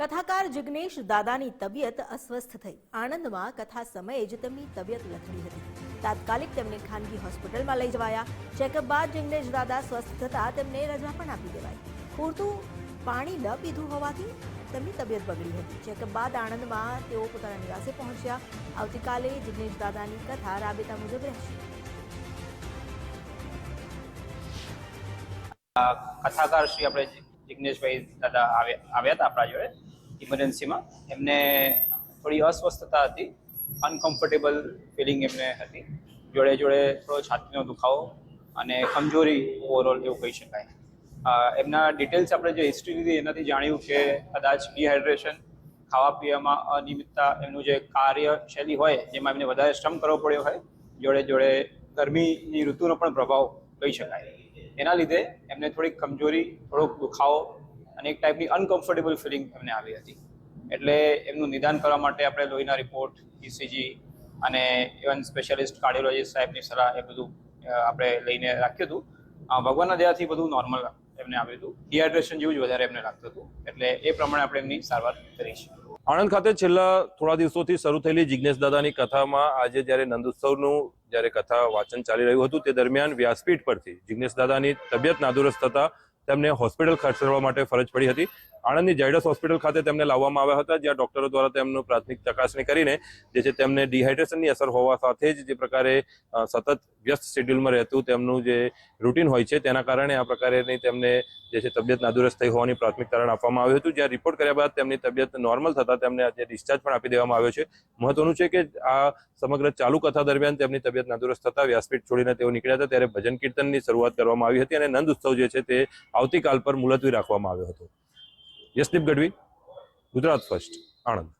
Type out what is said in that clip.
કથાકાર જિગ્નેશ દાદાની તબિયત અસ્વસ્થ થઈ. આણંદમાં કથા સમયે જ તેમની તબિયત લથડી હતી. તાત્કાલિક તેમને ખાનગી હોસ્પિટલમાં લઈ જવાયા. ચેકઅપ બાદ જિગ્નેશ દાદા સ્વસ્થ થતા તેમને રજા પણ આપી દેવાઈ. પૂરતું પાણી ન પીધું હોવાથી તેમની તબિયત બગડી હતી. ચેકઅપ બાદ આણંદમાં તેઓ પોતાના નિવાસે પહોંચ્યા. આવતીકાલે જિગ્નેશ દાદાની કથા રાબેતા મુજબ રહેશે. કથાકાર શ્રી આપણે જિગ્નેશભાઈ દાદા આવ્યા આવ્યા હતા આપણા જોડે ઇમરજન્સીમાં એમને થોડી અસ્વસ્થતા હતી અનકમ્ફર્ટેબલ ફિલિંગ એમને હતી. જોડે જોડે થોડો છાતીનો દુખાવો અને કમજોરી ઓવરઓલ એવું કહી શકાય. એમના ડિટેલ્સ આપણે જે હિસ્ટ્રી લીધી એનાથી જાણ્યું કે કદાચ ડિહાઇડ્રેશન ખાવા પીવામાં અનિયમિતતા એમનું જે કાર્યશૈલી હોય, જેમાં એમને વધારે શ્રમ કરવો પડ્યો હોય, જોડે જોડે ગરમીની ઋતુનો પણ પ્રભાવ કહી શકાય. એના લીધે એમને થોડીક કમજોરી થોડોક દુખાવો અને એક ટાઈપની અનકમ્ફર્ટેબલ ફિલિંગ એમને આવી હતી. એટલે એમનું નિદાન કરવા માટે આપણે લોહીના રિપોર્ટ ઇસીજી અને ઇવન સ્પેશિયાલિસ્ટ કાર્ડિયોલોજીસ્ટ સાહેબની સલાહ એ બધું આપણે લઈને રાખ્યું હતું. ભગવાનના દયાથી બધું નોર્મલ એમને આવ્યું હતું. ડિહાઇડ્રેશન જેવું જ વધારે એમને લાગતું હતું. એટલે એ પ્રમાણે આપણે એમની સારવાર કરી છે આણંદ ખાતે છેલ્લા થોડા દિવસોથી શરૂ થયેલી જિજ્ઞેશ દાદાની કથામાં આજે જ્યારે નંદોત્સવનું જ્યારે કથા વાંચન ચાલી રહ્યું હતું તે દરમિયાન વ્યાસપીઠ પરથી જિજ્ઞેશ દાદાની તબિયત નાદુરસ્ત થતા તેમને હોસ્પિટલ ખસેડવા માટે ફરજ પડી હતી. આણંદની ઝાયડસ હોસ્પિટલ ખાતે તેમને લાવવામાં આવ્યા હતા, જ્યાં ડોક્ટરો દ્વારા તેમનું પ્રાથમિક ચકાસણી કરીને, જે છે તેમને ડિહાઇડ્રેશનની અસર હોવા સાથે જ જે પ્રકારે સતત વ્યસ્ત શેડ્યુલમાં રહેતું તેમનું જે રૂટીન હોય છે, તેના કારણે આ પ્રકારેની તેમને જે છે તબિયત નાદુરસ્ત થઈ હોવાની પ્રાથમિક તારણ આપવામાં આવ્યું હતું, જ્યાં રિપોર્ટ કર્યા બાદ તેમની તબિયત નોર્મલ થતા તેમને આજે ડિસ્ચાર્જ પણ આપી દેવામાં આવ્યો છે. મહત્વનું છે કે આ સમગ્ર ચાલુ કથા દરમિયાન તેમની તબિયત નાદુરસ્ત થતા વ્યાસપીઠ છોડીને તેઓ નીકળ્યા હતા, ત્યારે ભજન કીર્તનની શરૂઆત કરવામાં આવી હતી અને નંદ ઉત્સવ જે છે તે આવતીકાલ પર મુલતવી રાખવામાં આવ્યો હતો. યશદીપ ગઢવી ગુજરાત ફર્સ્ટ આણંદ.